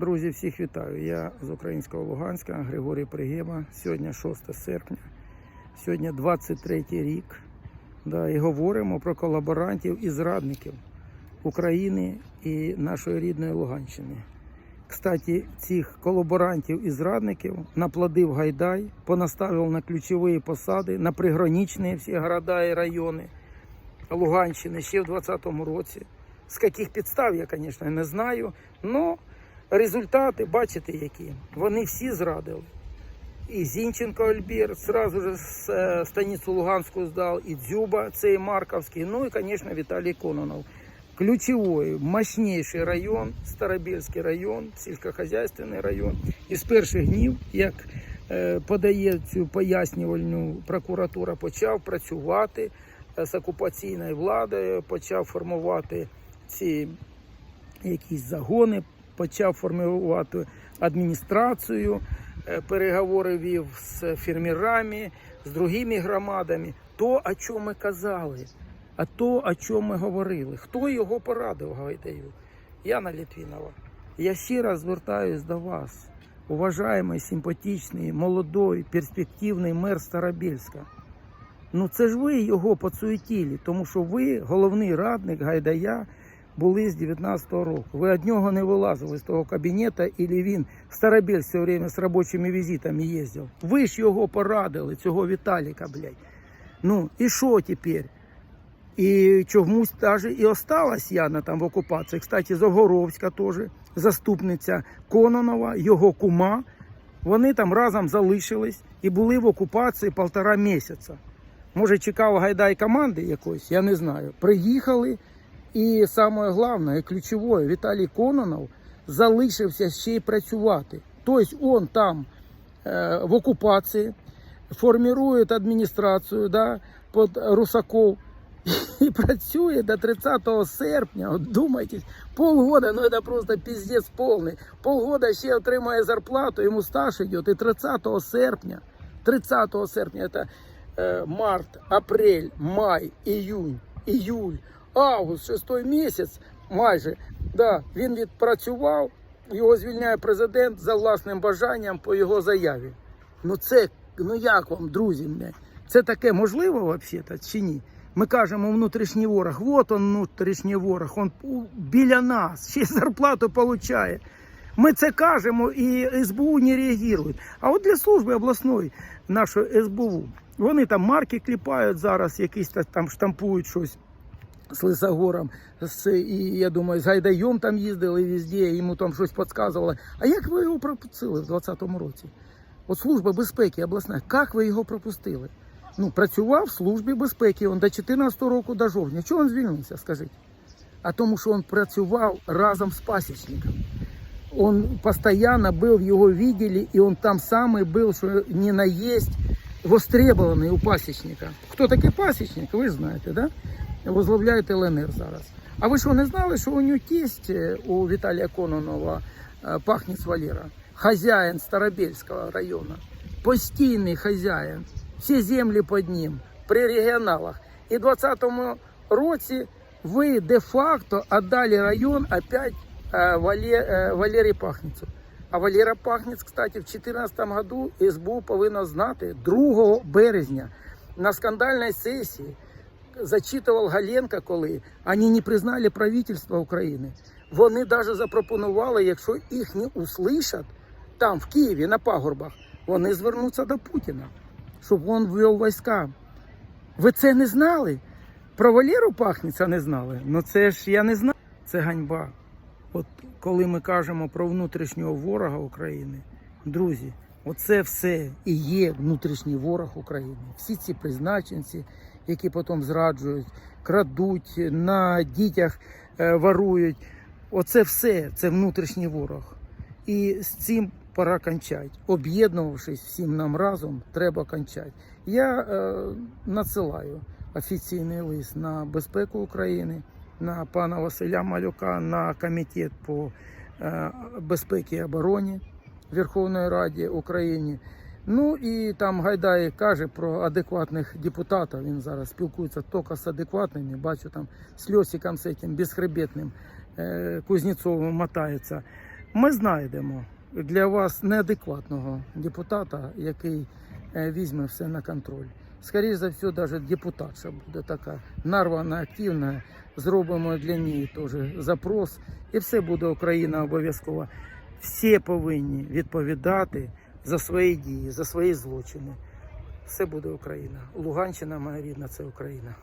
Друзі, всіх вітаю. Я з українського Луганська, Григорій Пригеба. Сьогодні 6 серпня, сьогодні 23 рік. Да, і говоримо про колаборантів і зрадників України і нашої рідної Луганщини. Кстати, цих колаборантів і зрадників наплодив Гайдай, понаставив на ключові посади, на приграничні всі города і райони Луганщини ще в 2020 році. З яких підстав я, звісно, не знаю. але результати, бачите, які. Вони всі зрадили. І Зінченко Альбір сразу же з е, станицю Луганську здав, і Дзюба, цей Марковський, ну і, звісно, Віталій Кононов. Ключовий, мощніший район, Старобільський район, сільськохозяйственний район. І з перших днів, як е, подає цю пояснювальну прокуратура, почав працювати е, з окупаційною владою, почав формувати ці якісь загони, почав формувати адміністрацію, е, переговори вів з фермерами, з другими громадами. То, о чому ми казали, а то, о чому ми говорили. Хто його порадив, Гайдаю? Яна Літвінова. Я ще раз звертаюсь до вас, уважаємий, симпатичний, молодой, перспективний мер Старобільська. Ну це ж ви його поцуетили, тому що ви, головний радник Гайдая, були з 19-го року. Ви від нього не вилазили з того кабінету, і він в Старобіль все время з робочими візитами їздив. Ви ж його порадили, цього Віталіка, блядь. Ну, і що тепер? І чомусь навіть і осталась Яна там в окупації. Кстати, Загоровська теж, заступниця Кононова, його кума. Вони там разом залишились і були в окупації півтора місяця. Може, чекав Гайдай команди якоїсь, я не знаю. Приїхали, і саме головне, ключове, Віталій Кононов залишився ще й працювати. Тобто він там е, в окупації, формує адміністрацію да, під Русаков і працює до 30 серпня. От думайте, полгода, ну це просто піздець повний. Полгода ще отримує зарплату, йому стаж йде, і 30 серпня, 30 серпня, це е, март, апрель, май, іюнь, іюль, август, шостий місяць, майже, да, він відпрацював, його звільняє президент за власним бажанням по його заяві. Ну це, ну як вам, друзі, це таке можливо взагалі чи ні? Ми кажемо внутрішній ворог, от он внутрішній ворог, він біля нас, ще зарплату получає. Ми це кажемо і СБУ не реагують. А от для служби обласної нашої СБУ, вони там марки кліпають зараз, якісь там штампують щось з Лисогором, з, і я думаю, з Гайдаєм там їздили везде, йому там щось підказували. А як ви його пропустили в 2020 році? От служба безпеки обласна, як ви його пропустили? Ну, працював в службі безпеки він до 14 року до жовтня. Чого він звільнився, скажіть? А тому, що він працював разом з пасічником. Он постоянно был в его видели, и он там самый был, что не наесть, востребованный у пасічника. Хто такий пасічник, ви ж знаєте, да? Возглавляє ЛНР зараз. А ви що не знали, що у нього тесть е, у Віталія Кононова е, Пахніц Валера, хазяїн Старобельського району, постійний хазяїн, всі землі під ним, при регіоналах. І в 2020 році ви де-факто віддали район опять Вале- э, Валерій Пахніцу. А Валера Пахніц, кстати, в 2014 году СБУ повинна знати 2 березня на скандальній сесії зачитував Галенка, коли вони не признали правительство України. Вони навіть запропонували, якщо їх не услышать там, в Києві, на пагорбах, вони звернуться до Путіна, щоб він ввів війська. Ви це не знали? Про Валеру Пахніця не знали? Ну це ж я не знаю. Це ганьба. От коли ми кажемо про внутрішнього ворога України, друзі, оце все і є внутрішній ворог України. Всі ці призначенці, які потім зраджують, крадуть, на дітях е, ворують. Оце все це внутрішній ворог. І з цим пора кончати. Об'єднувавшись всім нам разом, треба кончати. Я е, надсилаю офіційний лист на безпеку України, на пана Василя Малюка, на комітет по е, безпеці і обороні Верховної Ради України. Ну і там Гайдай каже про адекватних депутатів. Він зараз спілкується тільки з адекватними. Бачу там з Льосиком з цим безхребетним е, Кузнєцовим мотається. Ми знайдемо для вас неадекватного депутата, який е, візьме все на контроль. Скоріше за все, навіть депутатша буде така нарвана, активна. Зробимо для неї теж запрос, і все буде Україна обов'язково. Всі повинні відповідати за свої дії, за свої злочини. Все буде Україна. Луганщина, моя рідна, це Україна.